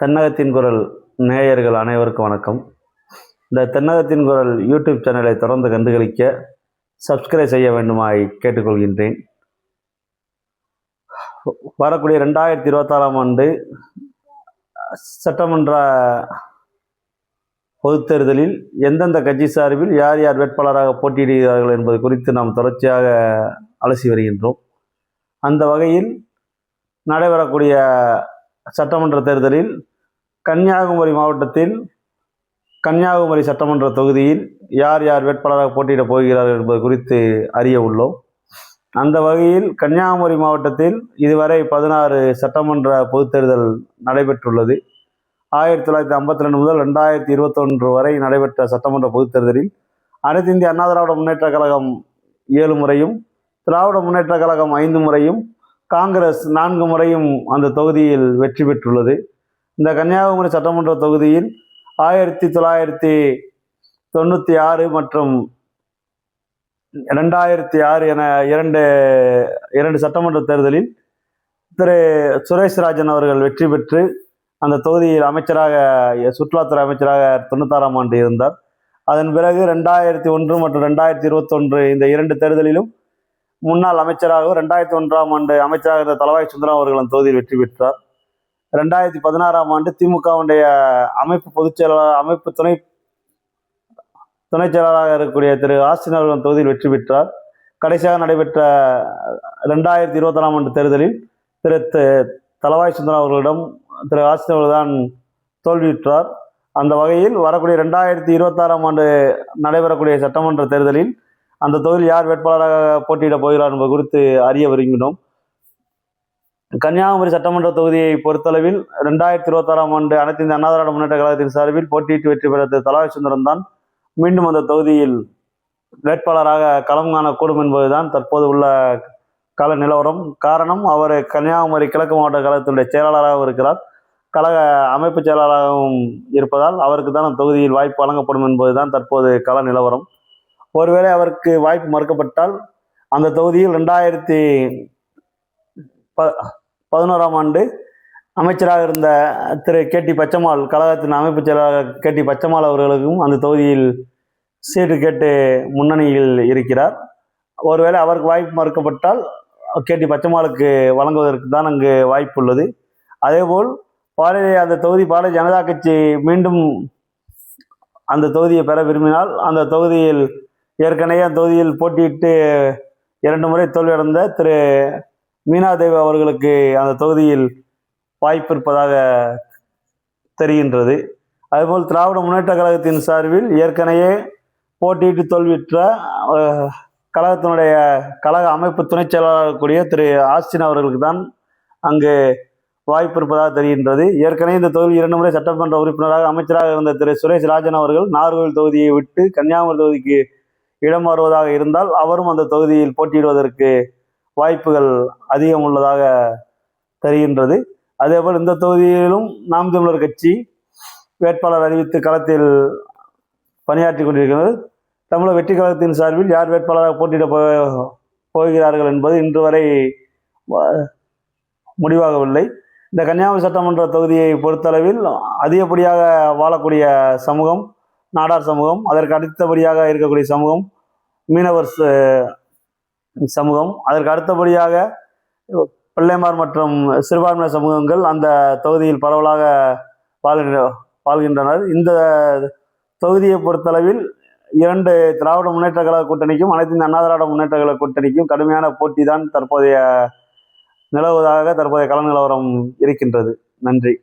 தென்னகத்தின் குரல் நேயர்கள் அனைவருக்கும் வணக்கம். இந்த தென்னகத்தின் குரல் யூடியூப் சேனலை தொடர்ந்து கண்டுகளிக்க சப்ஸ்கிரைப் செய்ய வேண்டுமாய் கேட்டுக்கொள்கின்றேன். வரக்கூடிய ரெண்டாயிரத்தி இருபத்தாறாம் ஆண்டு சட்டமன்ற பொதுத் தேர்தலில் எந்தெந்த கட்சி சார்பில் யார் யார் வேட்பாளராக போட்டியிடுகிறார்கள் என்பது குறித்து நாம் தொடர்ச்சியாக அலசி வருகின்றோம். அந்த வகையில் நடைபெறக்கூடிய சட்டமன்ற தேர்தலில் கன்னியாகுமரி மாவட்டத்தில் கன்னியாகுமரி சட்டமன்ற தொகுதியில் யார் யார் வேட்பாளராக போட்டியிடப் போகிறார்கள் என்பது குறித்து அறிய உள்ளோம். அந்த வகையில் கன்னியாகுமரி மாவட்டத்தில் இதுவரை பதினாறு சட்டமன்ற பொதுத் தேர்தல் நடைபெற்றுள்ளது. ஆயிரத்தி தொள்ளாயிரத்தி ஐம்பத்தி ரெண்டு முதல் ரெண்டாயிரத்தி இருபத்தொன்று வரை நடைபெற்ற சட்டமன்ற பொதுத் தேர்தலில் அனைத்து இந்திய அண்ணா திராவிட முன்னேற்றக் கழகம் ஏழு முறையும் திராவிட முன்னேற்றக் கழகம் ஐந்து முறையும் காங்கிரஸ் நான்கு முறையும் அந்த தொகுதியில் வெற்றி பெற்றுள்ளது. இந்த கன்னியாகுமரி சட்டமன்ற தொகுதியில் ஆயிரத்தி தொள்ளாயிரத்தி தொண்ணூற்றி ஆறு மற்றும் ரெண்டாயிரத்தி ஆறு என இரண்டு இரண்டு சட்டமன்ற தேர்தலில் திரு சுரேஷ் ராஜன் அவர்கள் வெற்றி பெற்று அந்த தொகுதியில் அமைச்சராக சுற்றுலாத்துறை அமைச்சராக தொண்ணூத்தாறாம் ஆண்டு இருந்தார். அதன் பிறகு ரெண்டாயிரத்தி ஒன்று மற்றும் ரெண்டாயிரத்தி இருபத்தொன்று இந்த இரண்டு தேர்தலிலும் முன்னாள் அமைச்சராகவும் ரெண்டாயிரத்தி ஒன்றாம் ஆண்டு அமைச்சராக இருந்த தலவாய் சுந்தரம் அவர்களின் தொகுதியில் வெற்றி பெற்றார். ரெண்டாயிரத்தி பதினாறாம் ஆண்டு திமுகவுடைய அமைப்பு பொதுச் செயலாளர் அமைப்பு துணை துணைச் செயலாளராக இருக்கக்கூடிய திரு ஆஸ்டின் அவர்கள் தொகுதியில் வெற்றி பெற்றார். கடைசியாக நடைபெற்ற ரெண்டாயிரத்தி இருபத்தாம் ஆண்டு தேர்தலில் திரு த- தலவாய் சுந்தரம் அவர்களிடம் திரு ஆஸ்டின் அவர்கள் தான் தோல்வியுற்றார் அந்த வகையில் வரக்கூடிய ரெண்டாயிரத்தி இருபத்தாறாம் ஆண்டு நடைபெறக்கூடிய சட்டமன்ற தேர்தலில் அந்த தொகுதியில் யார் வேட்பாளராக போட்டியிடப் போகிறார் என்பது குறித்து அறிய விரும்பினோம். கன்னியாகுமரி சட்டமன்ற தொகுதியை பொறுத்தளவில் ரெண்டாயிரத்தி இருபத்தாறாம் ஆண்டு அனைத்து இந்த அண்ணா திராவிட முன்னேற்ற கழகத்தின் சார்பில் போட்டியிட்டு வெற்றி பெற்ற தலாவி சுந்தரம் தான் மீண்டும் அந்த தொகுதியில் வேட்பாளராக களம் காணக்கூடும் என்பதுதான் தற்போது உள்ள கால நிலவரம். காரணம் அவர் கன்னியாகுமரி கிழக்கு மாவட்ட கழகத்தினுடைய செயலாளராகவும் இருக்கிறார். கழக அமைப்பு செயலாளராகவும் இருப்பதால் அவருக்கு தான் அந்த தொகுதியில் வாய்ப்பு வழங்கப்படும் என்பதுதான் தற்போது கள நிலவரம். ஒருவேளை அவருக்கு வாய்ப்பு மறுக்கப்பட்டால் அந்த தொகுதியில் ரெண்டாயிரத்தி ப பதினோராம் ஆண்டு அமைச்சராக இருந்த திரு கே டி பச்சம்மாள் கழகத்தின் அமைப்பு செயலாளர் கே டி பச்சம்மாள் அவர்களுக்கும் அந்த தொகுதியில் சீட்டு கேட்டு முன்னணியில் இருக்கிறார். ஒருவேளை அவருக்கு வாய்ப்பு மறுக்கப்பட்டால் கே டி பச்சம்மாளுக்கு வழங்குவதற்கு தான் அங்கு வாய்ப்பு உள்ளது. அதேபோல் பாரதிய அந்த தொகுதி பாரதிய ஜனதா கட்சி மீண்டும் அந்த தொகுதியை பெற விரும்பினால் அந்த தொகுதியில் ஏற்கனவே அந்த தொகுதியில் போட்டியிட்டு இரண்டு முறை தோல்வியடைந்த திரு மீனாதேவி அவர்களுக்கு அந்த தொகுதியில் வாய்ப்பு இருப்பதாக தெரிகின்றது. அதுபோல் திராவிட முன்னேற்ற கழகத்தின் சார்பில் ஏற்கனவே போட்டியிட்டு தோல்வியுற்ற கழகத்தினுடைய கழக அமைப்பு துணைச் செயலாளர் கூடிய திரு ஆஸ்டின் அவர்களுக்கு தான் அங்கு வாய்ப்பு இருப்பதாக தெரிகின்றது. ஏற்கனவே இந்த தொகுதியில் இரண்டு முறை சட்டமன்ற உறுப்பினராக அமைச்சராக இருந்த திரு சுரேஷ் ராஜன் அவர்கள் நாகர்கோவில் தொகுதியை விட்டு கன்னியாகுமரி தொகுதிக்கு இடம் மாறுவதாக இருந்தால் அவரும் அந்த தொகுதியில் போட்டியிடுவதற்கு வாய்ப்புகள் அதிகம் உள்ளதாக தெரிகின்றது. அதேபோல் இந்த தொகுதியிலும் நாம் தமிழர் கட்சி வேட்பாளர் அறிவித்து களத்தில் பணியாற்றி கொண்டிருக்கிறது. தமிழக வெற்றி கழகத்தின் சார்பில் யார் வேட்பாளராக போட்டியிட போ போகிறார்கள் என்பது இன்று வரை முடிவாகவில்லை. இந்த கன்னியாகுமரி சட்டமன்ற தொகுதியை பொறுத்தளவில் அதிகப்படியாக வாழக்கூடிய சமூகம் நாடார் சமூகம் அதற்கு அடுத்தபடியாக இருக்கக்கூடிய சமூகம் மீனவர் சமூகம். அதற்கு அடுத்தபடியாக பிள்ளைமார் மற்றும் சிறுபான்மை சமூகங்கள் அந்த தொகுதியில் பரவலாக வாழ்கின்ற வாழ்கின்றனர். இந்த தொகுதியை பொறுத்தளவில் இரண்டு திராவிட முன்னேற்ற கழக கூட்டணிக்கும் அனைத்து இந்த அண்ணா திராவிட முன்னேற்ற கழக கூட்டணிக்கும் கடுமையான போட்டி தான் தற்போதைய நிலவுவதாக தற்போதைய கள நிலவரம் இருக்கின்றது. நன்றி.